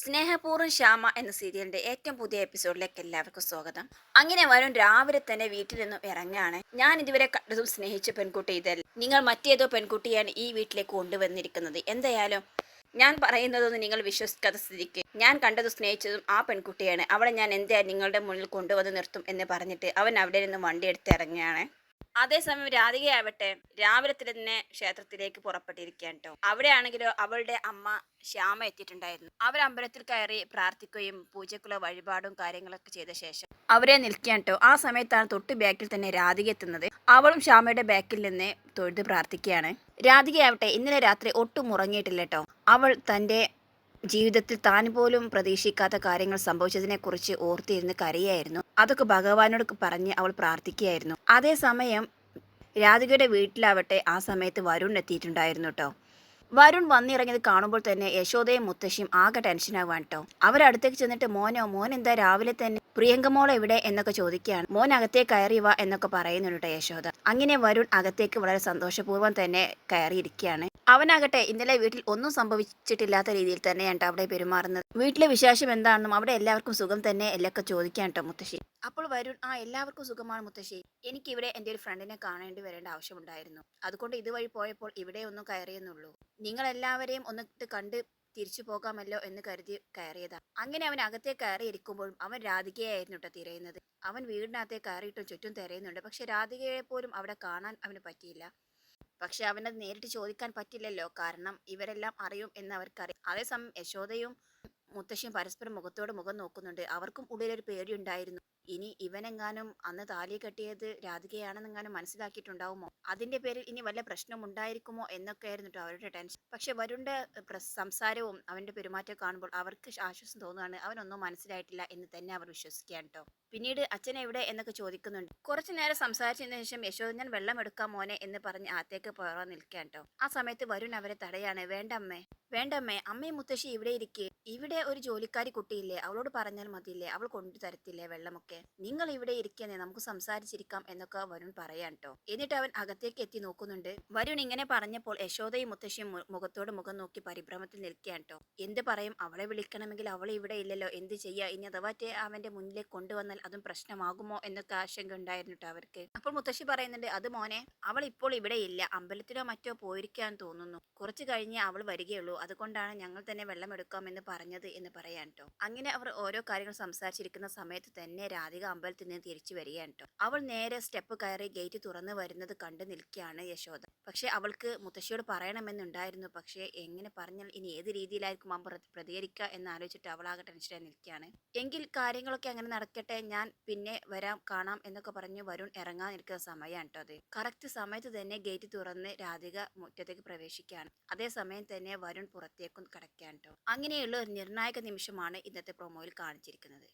സ്നേഹപൂർവം ശ്യാമ എന്ന സീരിയലിന്റെ ഏറ്റവും പുതിയ എപ്പിസോഡിലേക്ക് എല്ലാവർക്കും സ്വാഗതം. അങ്ങനെ വരും രാവിലെ തന്നെ വീട്ടിൽ നിന്നും ഇറങ്ങാണ് ഞാൻ ഇതുവരെ കണ്ടതും സ്നേഹിച്ച പെൺകുട്ടി ഇതല്ല. നിങ്ങൾ മറ്റേതോ പെൺകുട്ടിയാണ് ഈ വീട്ടിലേക്ക് കൊണ്ടുവന്നിരിക്കുന്നത്. എന്തായാലും ഞാൻ പറയുന്നതൊന്നും നിങ്ങൾ വിശ്വസിക്കാത്ത സ്ഥിതിക്ക്. ഞാൻ കണ്ടതും സ്നേഹിച്ചതും ആ പെൺകുട്ടിയാണ്. അവളെ ഞാൻ എന്തായാലും നിങ്ങളുടെ മുന്നിൽ കൊണ്ടുവന്ന് നിർത്തും എന്ന് പറഞ്ഞിട്ട് അവൻ അവിടെ നിന്ന് വണ്ടി എടുത്ത് ഇറങ്ങുകയാണ്. അതേസമയം രാധികയാവട്ടെ രാവിലെ തന്നെ ക്ഷേത്രത്തിലേക്ക് പുറപ്പെട്ടിരിക്കുകയാണ് കേട്ടോ. അവിടെയാണെങ്കിലോ അവളുടെ അമ്മ ശ്യാമ എത്തിയിട്ടുണ്ടായിരുന്നു. അവർ അമ്പലത്തിൽ കയറി പ്രാർത്ഥിക്കുകയും പൂജക്കുള്ള വഴിപാടും കാര്യങ്ങളൊക്കെ ചെയ്ത ശേഷം അവരെ നിൽക്കുകയാണ് കേട്ടോ. ആ സമയത്താണ് തൊട്ട് ബാക്കിൽ തന്നെ രാധിക എത്തുന്നത്. അവളും ശ്യാമയുടെ ബാക്കിൽ നിന്ന് തൊഴുത് പ്രാർത്ഥിക്കുകയാണ്. രാധികയാവട്ടെ ഇന്നലെ രാത്രി ഒട്ടും ഉറങ്ങിയിട്ടില്ല കേട്ടോ. അവൾ തന്റെ ജീവിതത്തിൽ താൻ പോലും പ്രതീക്ഷിക്കാത്ത കാര്യങ്ങൾ സംഭവിച്ചതിനെക്കുറിച്ച് ഓർത്തിരുന്ന് കരയായിരുന്നു. അതൊക്കെ ഭഗവാനോട് പറഞ്ഞ് അവൾ പ്രാർത്ഥിക്കുകയായിരുന്നു. അതേസമയം രാധികയുടെ വീട്ടിലാവട്ടെ ആ സമയത്ത് വരുൺ എത്തിയിട്ടുണ്ടായിരുന്നു കേട്ടോ വരുൺ വന്നിറങ്ങിയത് കാണുമ്പോൾ തന്നെ യശോദയും മുത്തശ്ശിയും ആകെ ടെൻഷനാവാൻ കേട്ടോ അവരടുത്തേക്ക് ചെന്നിട്ട് മോനോ മോൻ എന്താ രാവിലെ തന്നെ? പ്രിയങ്കമോൾ എവിടെ? എന്നൊക്കെ ചോദിക്കുകയാണ്. മോൻ അകത്തേക്ക് കയറിയവ എന്നൊക്കെ പറയുന്നുണ്ട് യശോദ. അങ്ങനെ വരുൺ അകത്തേക്ക് വളരെ സന്തോഷപൂർവം തന്നെ കയറിയിരിക്കുകയാണ്. അവനാകട്ടെ ഇന്നലെ വീട്ടിൽ ഒന്നും സംഭവിച്ചിട്ടില്ലാത്ത രീതിയിൽ തന്നെയാണ് അവിടെ പെരുമാറുന്നത്. വീട്ടിലെ വിശേഷം എന്താണെന്നും അവിടെ എല്ലാവർക്കും സുഖം തന്നെ എല്ലൊക്കെ ചോദിക്കാൻ കേട്ടോ മുത്തശ്ശി. അപ്പോൾ വരുൺ ആ എല്ലാവർക്കും സുഖമാണ് മുത്തശ്ശി. എനിക്കിവിടെ എന്റെ ഒരു ഫ്രണ്ടിനെ കാണേണ്ടി വരേണ്ട ആവശ്യമുണ്ടായിരുന്നു. അതുകൊണ്ട് ഇതുവഴി പോയപ്പോൾ ഇവിടെ ഒന്നും കയറിയെന്നുള്ളൂ. നിങ്ങൾ എല്ലാവരെയും ഒന്ന് കണ്ട് തിരിച്ചു പോകാമല്ലോ എന്ന് കരുതി കയറിയതാ. അങ്ങനെ അവൻ കയറി കയറിയിരിക്കുമ്പോഴും അവൻ രാധികയായിരുന്നു കേട്ടോ തിരയുന്നത്. അവൻ വീടിനകത്തെ കയറിയിട്ടും ചുറ്റും തിരയുന്നുണ്ട്. പക്ഷെ രാധികയെ പോലും അവിടെ കാണാൻ അവന് പറ്റിയില്ല. പക്ഷെ അവനത് നേരിട്ട് ചോദിക്കാൻ പറ്റില്ലല്ലോ. കാരണം ഇവരെല്ലാം അറിയും എന്ന് അവർക്കറിയാം അതേസമയം യശോദയും മുത്തശ്ശിയും പരസ്പരം മുഖത്തോട് മുഖം നോക്കുന്നുണ്ട്. അവർക്കും ഉള്ളിലൊരു പേടിയുണ്ടായിരുന്നു. ഇനി ഇവനെങ്ങാനും അന്ന് താലി കെട്ടിയത് രാധികയാണെന്നെങ്ങാനും മനസ്സിലാക്കിയിട്ടുണ്ടാവുമോ? അതിന്റെ പേരിൽ ഇനി വല്ല പ്രശ്നം ഉണ്ടായിരിക്കുമോ എന്നൊക്കെയായിരുന്നു കേട്ടോ അവരുടെ ടെൻഷൻ. പക്ഷെ വരുണ്ട സംസാരവും അവന്റെ പെരുമാറ്റവും കാണുമ്പോൾ അവർക്ക് ആശ്വാസം തോന്നുകയാണ്. അവനൊന്നും മനസ്സിലായിട്ടില്ല എന്ന് തന്നെ അവർ വിശ്വസിക്കുകയാണ് കേട്ടോ പിന്നീട് അച്ഛൻ എവിടെ എന്നൊക്കെ ചോദിക്കുന്നുണ്ട്. കുറച്ചു നേരം സംസാരിച്ചതിന് ശേഷം യശോദ ഞാൻ വെള്ളം എടുക്കാം മോനെ എന്ന് പറഞ്ഞ് അകത്തേക്ക് പോകാൻ നിൽക്കാൻ കേട്ടോ ആ സമയത്ത് വരുൺ അവരെ തടയാണ്. വേണ്ട അമ്മേ വേണ്ട അമ്മേ അമ്മയും മുത്തശ്ശി ഇവിടെ ഇരിക്കെ. ഇവിടെ ഒരു ജോലിക്കാരി കുട്ടിയില്ലേ അവളോട് പറഞ്ഞാൽ മതിയില്ലേ അവൾ കൊണ്ടു തരത്തില്ലേ വെള്ളമൊക്കെ? നിങ്ങൾ ഇവിടെ ഇരിക്കുന്നേ നമുക്ക് സംസാരിച്ചിരിക്കാം എന്നൊക്കെ വരുൺ പറയാൻ കേട്ടോ എന്നിട്ട് അവൻ അകത്തേക്ക് എത്തി നോക്കുന്നുണ്ട്. വരുൺ ഇങ്ങനെ പറഞ്ഞപ്പോൾ യശോദയും മുത്തശ്ശിയും മുഖത്തോട് മുഖം നോക്കി പരിഭ്രമത്തിൽ നിൽക്കുകയാണ് കേട്ടോ എന്ത് പറയും? അവളെ വിളിക്കണമെങ്കിൽ അവൾ ഇവിടെ ഇല്ലല്ലോ. എന്ത് ചെയ്യാ? ഇനി അഥവാറ്റെ അവന്റെ മുന്നിലേക്ക് കൊണ്ടുവന്നാൽ അതും പ്രശ്നമാകുമോ എന്നൊക്കെ ആശങ്ക ഉണ്ടായിരുന്നു കേട്ടോ അവർക്ക്. അപ്പോൾ മുത്തശ്ശി പറയുന്നുണ്ട് അത് മോനെ അവൾ ഇപ്പോൾ ഇവിടെ ഇല്ല. അമ്പലത്തിലോ മറ്റോ പോയിരിക്കാൻ തോന്നുന്നു. കുറച്ച് കഴിഞ്ഞ് അവൾ വരികയുള്ളൂ. അതുകൊണ്ടാണ് ഞങ്ങൾ തന്നെ വെള്ളം എടുക്കാമെന്ന് പറഞ്ഞത് എന്ന് പറയാൻ കേട്ടോ അങ്ങനെ അവർ ഓരോ കാര്യങ്ങൾ സംസാരിച്ചിരിക്കുന്ന സമയത്ത് തന്നെ രാധിക അമ്പലത്തിൽ നിന്ന് തിരിച്ചു വരികയാണ് കേട്ടോ അവൾ നേരെ സ്റ്റെപ്പ് കയറി ഗേറ്റ് തുറന്നു വരുന്നത് കണ്ടു നിൽക്കുകയാണ് യശോദ. പക്ഷെ അവൾക്ക് മുത്തശ്ശിയോട് പറയണമെന്നുണ്ടായിരുന്നു. പക്ഷേ എങ്ങനെ പറഞ്ഞാൽ ഇനി ഏത് രീതിയിലായിരിക്കും പ്ര- പ്രതികരിക്കുക എന്ന് ആലോചിച്ചിട്ട് അവളാകെ ടെൻഷനായി നിൽക്കുകയാണ്. എങ്കിൽ കാര്യങ്ങളൊക്കെ അങ്ങനെ നടക്കട്ടെ ഞാൻ പിന്നെ വരാം കാണാം എന്നൊക്കെ പറഞ്ഞ് വരുൺ ഇറങ്ങാൻ നിൽക്കുന്ന സമയമാണ് കേട്ടോ അത്. കറക്റ്റ് സമയത്ത് തന്നെ ഗേറ്റ് തുറന്ന് രാധിക മുറ്റത്തേക്ക് പ്രവേശിക്കുകയാണ്. അതേസമയം തന്നെ വരുൺ പുറത്തേക്കും കടക്കുകയാണ് കേട്ടോ. അങ്ങനെയുള്ള ഒരു നിർണായക നിമിഷമാണ് ഇന്നത്തെ പ്രൊമോയിൽ കാണിച്ചിരിക്കുന്നത്.